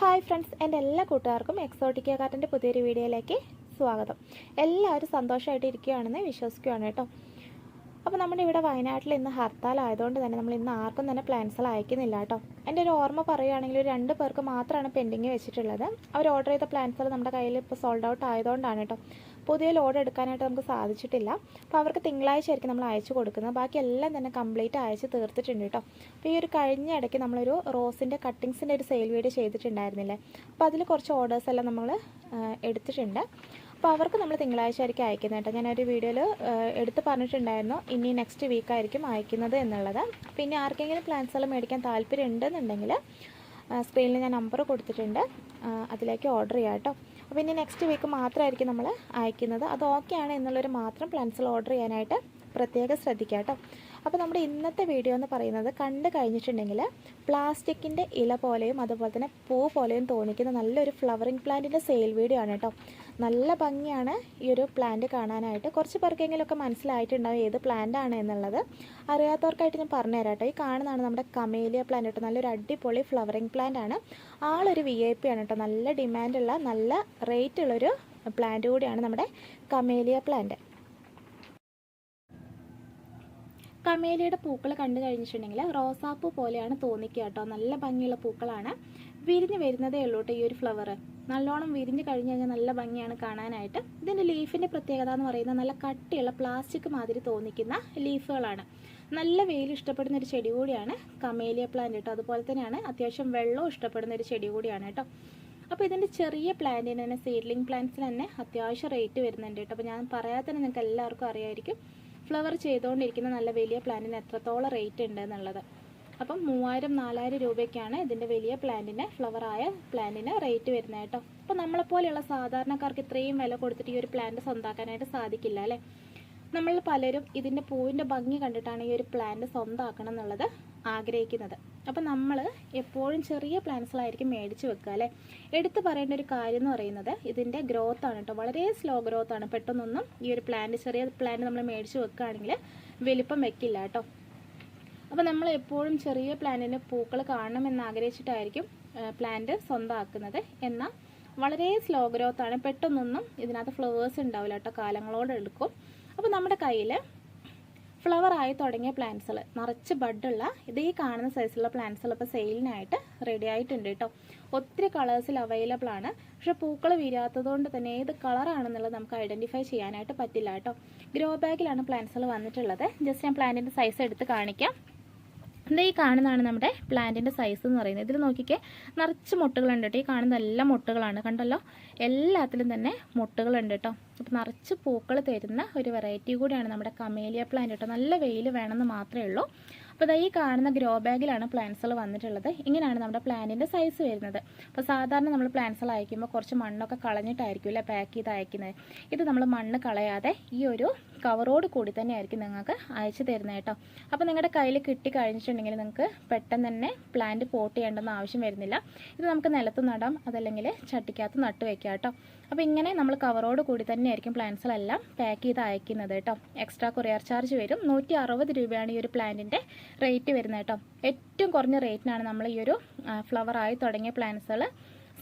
Hi friends എന്റെ എല്ലാ കൂട്ടുകാർക്കും എക്സോട്ടിക്ക കാർട്ടിന്റെ പുതിയൊരു വീഡിയോയിലേക്ക് സ്വാഗതം. എല്ലാവരും സന്തോഷമായിട്ട് ഇരിക്കുകയാണെന്ന് വിശ്വസിക്കുകയാണ് കേട്ടോ. അപ്പോൾ നമ്മുടെ ഇവിടെ വയനാട്ടിൽ ഇന്ന് ഹർത്താൽ ആയതുകൊണ്ട് തന്നെ നമ്മൾ ഇന്ന് ആർക്കും തന്നെ പ്ലാൻസുകൾ അയക്കുന്നില്ല കേട്ടോ. എന്റെ ഒരു ഓർമ്മ പറയുകയാണെങ്കിൽ രണ്ട് പേർക്ക് മാത്രമാണ് പെൻഡിങ് വെച്ചിട്ടുള്ളത്. അവർ ഓർഡർ ചെയ്ത പ്ലാൻസുകൾ നമ്മുടെ കയ്യിൽ ഇപ്പോൾ സോൾഡ് ഔട്ട് ആയതുകൊണ്ടാണ് കേട്ടോ. പുതിയ ലോഡ് എടുക്കാനായിട്ട് നമുക്ക് സാധിച്ചിട്ടില്ല. അപ്പോൾ അവർക്ക് തിങ്കളാഴ്ച ആയിരിക്കും നമ്മൾ അയച്ചു കൊടുക്കുന്നത്. ബാക്കി എല്ലാം തന്നെ കംപ്ലീറ്റ് അയച്ച് തീർത്തിട്ടുണ്ട് കേട്ടോ. അപ്പോൾ ഈ ഒരു കഴിഞ്ഞ ഇടയ്ക്ക് നമ്മളൊരു റോസിന്റെ കട്ടിങ്സിന്റെ ഒരു സെയിൽ വീഡിയോ ചെയ്തിട്ടുണ്ടായിരുന്നില്ലേ? അപ്പോൾ അതിൽ കുറച്ച് ഓർഡേഴ്സ് എല്ലാം നമ്മൾ എടുത്തിട്ടുണ്ട്. അപ്പോൾ അവർക്ക് നമ്മൾ തിങ്കളാഴ്ച ആയിരിക്കും അയക്കുന്നത് കേട്ടോ. ഞാനൊരു വീഡിയോയിൽ എടുത്ത് പറഞ്ഞിട്ടുണ്ടായിരുന്നു. ഇനി നെക്സ്റ്റ് വീക്ക് ആയിരിക്കും അയക്കുന്നത് എന്നുള്ളത്. പിന്നെ ആർക്കെങ്കിലും പ്ലാൻസുകൾ മേടിക്കാൻ താല്പര്യം ഉണ്ടെന്നുണ്ടെങ്കിൽ സ്ക്രീനിൽ ഞാൻ നമ്പർ കൊടുത്തിട്ടുണ്ട്. അതിലേക്ക് ഓർഡർ ചെയ്യാം കേട്ടോ. അപ്പോൾ ഇനി നെക്സ്റ്റ് വീക്ക് മാത്രമായിരിക്കും നമ്മൾ അയക്കുന്നത്. അത് ഓക്കെ ആണ് എന്നുള്ളൊരു മാത്രം പ്ലാൻസുകൾ ഓർഡർ ചെയ്യാനായിട്ട് പ്രത്യേകം ശ്രദ്ധിക്കുക കേട്ടോ. അപ്പോൾ നമ്മുടെ ഇന്നത്തെ വീഡിയോ എന്ന് പറയുന്നത് കണ്ട് കഴിഞ്ഞിട്ടുണ്ടെങ്കിൽ പ്ലാസ്റ്റിക്കിന്റെ ഇല പോലെയും അതുപോലെ തന്നെ പൂ പോലെയും തോന്നിക്കുന്ന നല്ലൊരു ഫ്ലവറിങ് പ്ലാന്റിന്റെ സെയിൽ വീഡിയോ ആണ് കേട്ടോ. നല്ല ഭംഗിയാണ് ഈ ഒരു പ്ലാന്റ് കാണാനായിട്ട്. കുറച്ച് പേർക്കെങ്കിലുമൊക്കെ മനസ്സിലായിട്ടുണ്ടാവും ഏത് പ്ലാന്റ് ആണ് എന്നുള്ളത്. അറിയാത്തവർക്കായിട്ട് ഞാൻ പറഞ്ഞുതരാം കേട്ടോ ഈ കാണുന്നതാണ് നമ്മുടെ കമേലിയ പ്ലാന്റ് കേട്ടോ. നല്ലൊരു അടിപൊളി ഫ്ലവറിങ് പ്ലാന്റ് ആണ്. ആളൊരു വി ഐ പി ആണ് കേട്ടോ. നല്ല ഡിമാൻഡുള്ള നല്ല റേറ്റ് ഉള്ളൊരു പ്ലാന്റ് കൂടിയാണ് നമ്മുടെ കമേലിയ പ്ലാന്റ് കമേലിയുടെ പൂക്കൾ കണ്ടു കഴിഞ്ഞിട്ടുണ്ടെങ്കിൽ റോസാപ്പൂ പോലെയാണ് തോന്നിക്കുക കേട്ടോ. നല്ല ഭംഗിയുള്ള പൂക്കളാണ്. വിരിഞ്ഞ് വരുന്നതേ ഉള്ളൂ കേട്ടോ ഈ ഒരു ഫ്ലവർ നല്ലോണം വിരിഞ്ഞ് കഴിഞ്ഞ് കഴിഞ്ഞാൽ നല്ല ഭംഗിയാണ് കാണാനായിട്ട്. ഇതിന്റെ ലീഫിന്റെ പ്രത്യേകത എന്ന് പറയുന്നത് നല്ല കട്ടിയുള്ള പ്ലാസ്റ്റിക് മാതിരി തോന്നിക്കുന്ന ലീഫുകളാണ്. നല്ല വെയിൽ ഇഷ്ടപ്പെടുന്ന ഒരു ചെടി കൂടിയാണ് കമേലിയ പ്ലാന്റ് കേട്ടോ അതുപോലെ തന്നെയാണ് അത്യാവശ്യം വെള്ളവും ഇഷ്ടപ്പെടുന്ന ഒരു ചെടി കൂടിയാണ് കേട്ടോ അപ്പോൾ ഇതിന്റെ ചെറിയ പ്ലാന്റിന് തന്നെ സീഡ്ലിംഗ് പ്ലാന്റ്സിന് തന്നെ അത്യാവശ്യം റേറ്റ് വരുന്നുണ്ട് കേട്ടോ അപ്പോൾ ഞാൻ പറയാതെ തന്നെ നിങ്ങൾക്ക് എല്ലാവർക്കും അറിയായിരിക്കും. ഫ്ലവർ ചെയ്തുകൊണ്ടിരിക്കുന്ന നല്ല വലിയ പ്ലാന്റിന് എത്രത്തോളം റേറ്റ് ഉണ്ട് എന്നുള്ളത്. അപ്പം മൂവായിരം നാലായിരം രൂപയ്ക്കാണ് ഇതിന്റെ വലിയ പ്ലാന്റിന് ഫ്ലവർ ആയ പ്ലാന്റിന് റേറ്റ് വരുന്നത് കേട്ടോ. അപ്പോൾ നമ്മളെപ്പോലെയുള്ള സാധാരണക്കാർക്ക് ഇത്രയും വില കൊടുത്തിട്ട് ഈ ഒരു പ്ലാന്റ് സ്വന്തമാക്കാനായിട്ട് സാധിക്കില്ല അല്ലേ? നമ്മൾ പലരും ഇതിന്റെ പൂവിന്റെ ഭംഗി കണ്ടിട്ടാണ് ഈ ഒരു പ്ലാന്റ് സ്വന്തമാക്കണം എന്നുള്ളത് ആഗ്രഹിക്കുന്നത്. അപ്പം നമ്മൾ എപ്പോഴും ചെറിയ പ്ലാന്റ്സുകളായിരിക്കും മേടിച്ച് വെക്കുക അല്ലേ? എടുത്തു പറയേണ്ട ഒരു കാര്യം എന്ന് പറയുന്നത് ഇതിന്റെ ഗ്രോത്ത് ആണ് കേട്ടോ. വളരെ സ്ലോ ഗ്രോത്ത് ആണ്. പെട്ടെന്നൊന്നും ഈ ഒരു പ്ലാന്റ് ചെറിയ പ്ലാന്റ് നമ്മൾ മേടിച്ച് വെക്കുകയാണെങ്കിൽ വലിപ്പം വെക്കില്ല കേട്ടോ. അപ്പോൾ നമ്മൾ എപ്പോഴും ചെറിയ പ്ലാന്റിന് പൂക്കൾ കാണണമെന്ന് ആഗ്രഹിച്ചിട്ടായിരിക്കും പ്ലാന്റ് സ്വന്തമാക്കുന്നത്. എന്നാൽ വളരെ സ്ലോ ഗ്രോത്ത് ആണ്. പെട്ടെന്നൊന്നും ഇതിനകത്ത് ഫ്ലവേഴ്സ് ഉണ്ടാവില്ല കേട്ടോ. കാലങ്ങളോട് എടുക്കും. അപ്പോൾ നമ്മുടെ കയ്യിൽ ഫ്ലവർ ആയി തുടങ്ങിയ പ്ലാന്റ്സുകൾ നിറച്ച് ബഡുള്ള ഇതേ കാണുന്ന സൈസിലുള്ള പ്ലാന്റ്സുകൾ ഇപ്പോൾ സെയിലിനായിട്ട് റെഡി ആയിട്ടുണ്ട് കേട്ടോ. ഒത്തിരി കളേഴ്സിൽ അവൈലബിൾ ആണ്. പക്ഷെ പൂക്കൾ വിരിയാത്തതുകൊണ്ട് തന്നെ ഏത് കളറാണെന്നുള്ളത് നമുക്ക് ഐഡന്റിഫൈ ചെയ്യാനായിട്ട് പറ്റില്ല കേട്ടോ. ഗ്രോ ബാഗിലാണ് പ്ലാന്റ്സുകൾ വന്നിട്ടുള്ളത്. ജസ്റ്റ് ഞാൻ പ്ലാന്റിന്റെ സൈസ് എടുത്ത് കാണിക്കാം. ഇത് ഈ കാണുന്നതാണ് നമ്മുടെ പ്ലാന്റിന്റെ സൈസ് എന്ന് പറയുന്നത്. ഇതിൽ നോക്കിക്കേ നിറച്ച് മുട്ടകളുണ്ട് കേട്ടോ. ഈ കാണുന്ന എല്ലാ മുട്ടകളാണ്. കണ്ടല്ലോ? എല്ലാത്തിലും തന്നെ മുട്ടകളുണ്ട് കേട്ടോ. അപ്പോൾ നിറച്ച് പൂക്കൾ തരുന്ന ഒരു വെറൈറ്റി കൂടിയാണ് നമ്മുടെ കമേലിയ പ്ലാന്റ് കേട്ടോ. നല്ല വെയിൽ വേണമെന്ന് മാത്രമേ ഉള്ളൂ. അപ്പോൾ ഇതാ ഈ കാണുന്ന ഗ്രോ ബാഗിലാണ് പ്ലാന്റ്സുകൾ വന്നിട്ടുള്ളത്. ഇങ്ങനെയാണ് നമ്മുടെ പ്ലാന്റിന്റെ സൈസ് വരുന്നത്. അപ്പോൾ സാധാരണ നമ്മൾ പ്ലാന്റ്സുകൾ അയക്കുമ്പോൾ കുറച്ച് മണ്ണൊക്കെ കളഞ്ഞിട്ടായിരിക്കും അല്ലേ? പാക്ക് ചെയ്ത് അയക്കുന്നത്. ഇത് നമ്മൾ മണ്ണ് കളയാതെ ഈ ഒരു കവറോട് കൂടി തന്നെ ആയിരിക്കും നിങ്ങൾക്ക് അയച്ചു തരുന്നത് കേട്ടോ. അപ്പോൾ നിങ്ങളുടെ കയ്യിൽ കിട്ടി കഴിഞ്ഞിട്ടുണ്ടെങ്കിൽ നിങ്ങൾക്ക് പെട്ടെന്ന് തന്നെ പ്ലാന്റ് പോട്ട് ചെയ്യേണ്ടെന്ന് ആവശ്യം വരുന്നില്ല. ഇത് നമുക്ക് നിലത്ത് നടാം അതല്ലെങ്കിൽ ചട്ടിക്കകത്ത് നട്ട് വെക്കാം കേട്ടോ. അപ്പോൾ ഇങ്ങനെ നമ്മൾ കവറോട് കൂടി തന്നെ ആയിരിക്കും പ്ലാന്റ്സിലെല്ലാം പാക്ക് ചെയ്ത് അയക്കുന്നത് കേട്ടോ. എക്സ്ട്രാ കൊറിയർ ചാർജ് വരും. നൂറ്റി അറുപത് രൂപയാണ് ഈ ഒരു പ്ലാന്റിന്റെ റേറ്റ് വരുന്നത് കേട്ടോ. ഏറ്റവും കുറഞ്ഞ റേറ്റിനാണ് നമ്മൾ ഈ ഒരു ഫ്ലവർ ആയി തുടങ്ങിയ പ്ലാന്റ്സുകൾ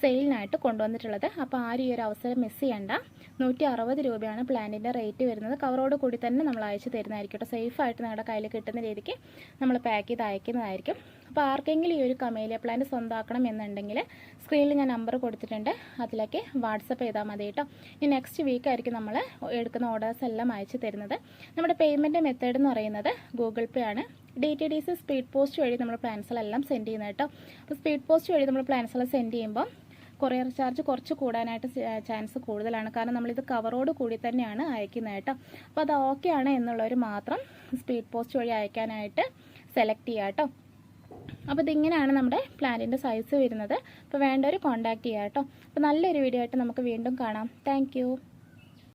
സെയിലിനായിട്ട് കൊണ്ടുവന്നിട്ടുള്ളത്. അപ്പോൾ ആരും ഈ ഒരു അവസരം മിസ് ചെയ്യണ്ട. നൂറ്റി അറുപത് രൂപയാണ് പ്ലാന്റിന്റെ റേറ്റ് വരുന്നത്. കവറോട് കൂടി തന്നെ നമ്മൾ അയച്ചു തരുന്നതായിരിക്കും കേട്ടോ. സേഫായിട്ട് നിങ്ങളുടെ കയ്യിൽ കിട്ടുന്ന രീതിക്ക് നമ്മൾ പാക്ക് ചെയ്ത് അയക്കുന്നതായിരിക്കും. അപ്പോൾ ആർക്കെങ്കിലും ഈ ഒരു കമേലിയ പ്ലാന്റ് സ്വന്തമാക്കണം എന്നുണ്ടെങ്കിൽ സ്ക്രീനിൽ ഞാൻ നമ്പർ കൊടുത്തിട്ടുണ്ട്. അതിലേക്ക് വാട്സപ്പ് ചെയ്താൽ മതി കേട്ടോ. ഇനി നെക്സ്റ്റ് വീക്ക് ആയിരിക്കും നമ്മൾ എടുക്കുന്ന ഓർഡേഴ്സ് എല്ലാം അയച്ചു തരുന്നത്. നമ്മുടെ പേയ്മെന്റ് മെത്തേഡ് എന്ന് പറയുന്നത് ഗൂഗിൾ പേ ആണ്. D T D C speed post വഴി നമ്മൾ പ്ലാൻസുകളെല്ലാം സെൻഡ് ചെയ്യുന്നത് കേട്ടോ. അപ്പോൾ സ്പീഡ് പോസ്റ്റ് വഴി നമ്മൾ പ്ലാൻസുകൾ സെൻഡ് ചെയ്യുമ്പോൾ കൊറിയർ ചാർജ് കുറച്ച് കൂടാനായിട്ട് ചാൻസ് കൂടുതലാണ്. കാരണം നമ്മളിത് കവറോട് കൂടി തന്നെയാണ് അയക്കുന്നത് കേട്ടോ. അപ്പോൾ അത് ഓക്കെ ആണ് എന്നുള്ളവർ മാത്രം സ്പീഡ് പോസ്റ്റ് വഴി അയക്കാനായിട്ട് സെലക്ട് ചെയ്യുക കേട്ടോ. അപ്പോൾ ഇതിങ്ങനെയാണ് നമ്മുടെ പ്ലാന്റിന്റെ സൈസ് വരുന്നത്. അപ്പോൾ വേണ്ടവർ കോൺടാക്റ്റ് ചെയ്യുക കേട്ടോ. അപ്പോൾ നല്ലൊരു വീഡിയോ ആയിട്ട് നമുക്ക് വീണ്ടും കാണാം. താങ്ക്